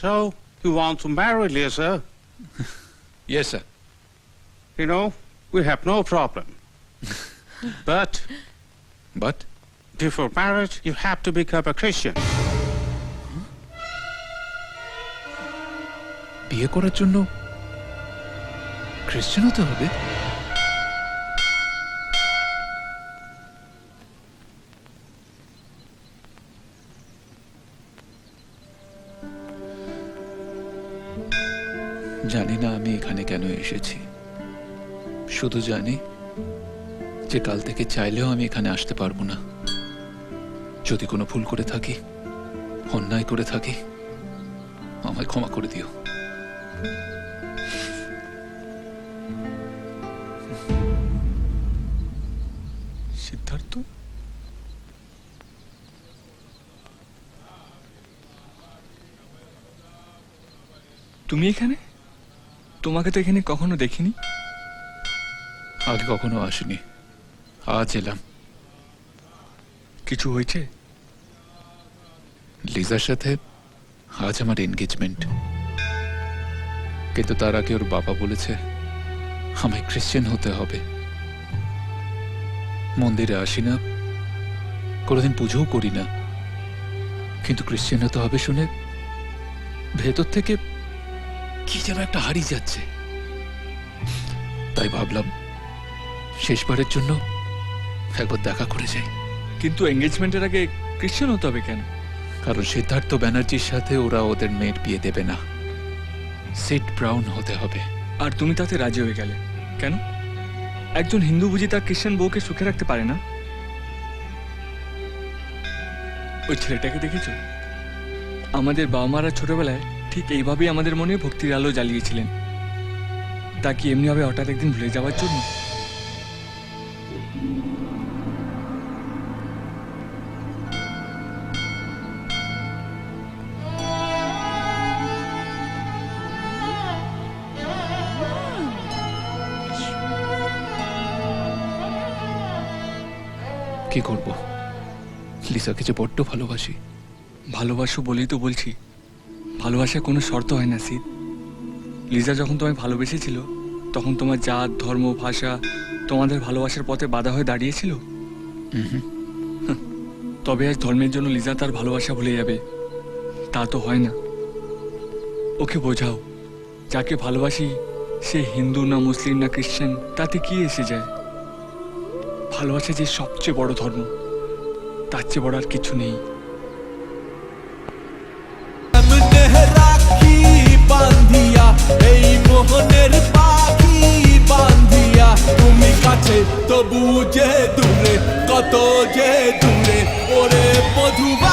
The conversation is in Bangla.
So, you want to marry Lisa? Yes, sir. You know, we have no problem. but But before marriage, you have to become a Christian. বিয়ে করার জন্য খ্রিস্টান হতে হবে জানি না আমি এখানে কেন এসেছি। শুধু জানি যে কাল থেকে চাইলেও আমি এখানে আসতে পারব না। যদি কোনো ভুল করে থাকি, অন্যায় করে থাকি, আমায় ক্ষমা করে দিও। সিদ্ধার্থ? তুমি এখানে? তোমাকে তো এখানে কখনো দেখিনি? আগে কখনো আসিনি। আজ এলাম। কিছু হয়েছে? লিজার সাথে আজ আমার এনগেজমেন্ট কিন্তু তার আগে ওর বাবা বলেছে আমায় খ্রিশ্চান হতে হবে। মন্দিরে আসি না কোনোদিন পুজোও করি না। কিন্তু খ্রিশ্চান হতে হবে শুনে ভেতর থেকে কি যেন একটা হারিয়ে যাচ্ছে। তাই ভাবলাম শেষবারের জন্য একবার দেখা করে যাই। কিন্তু এঙ্গেজমেন্টের আগে খ্রিশ্চান হতে হবে কেন? কারণ সিদ্ধার্থ ব্যানার্জির সাথে ওরা ওদের মেয়ের বিয়ে দেবে না। সিট ব্রাউন হতে হবে। আর তুমি তাতে রাজি হয়ে গেলে। কেন? একজন হিন্দু বুঝি তার খ্রিশ্চান বউকে সুখে রাখতে পারে না? ওই ছেলেটাকে দেখেছ? আমাদের বাবা মারা ছোটবেলায় ঠিক এইভাবেই আমাদের মনে ভক্তির আলো জ্বালিয়েছিলেন। তা কি এমনিভাবে হঠাৎ একদিন ভুলে যাওয়ার জন্য? কি করব? লিসাকে যে বড্ড ভালোবাসি। ভালোবাসো বলেই তো বলছি। ভালোবাসার কোনো শর্ত হয় না সিদ। লিজা যখন তোমায় ভালোবেসেছিল তখন তোমার জাত ধর্ম ভাষা তোমাদের ভালোবাসার পথে বাধা হয়ে দাঁড়িয়েছিল? তবে আজ ধর্মের জন্য লিজা তার ভালোবাসা ভুলে যাবে। তা তো হয় না। ওকে বোঝাও যাকে ভালোবাসি সে হিন্দু না মুসলিম না খ্রিশ্চান তাতে কি এসে যায়? ভালোবাসা যে সবচেয়ে বড় ধর্ম তার চেয়ে বড় আর কিছু নেই। মোহনের পাখি বান্ধিয়া তুমি কাছে তবু যে দূরে কত যে দূরে ওরে মধুবা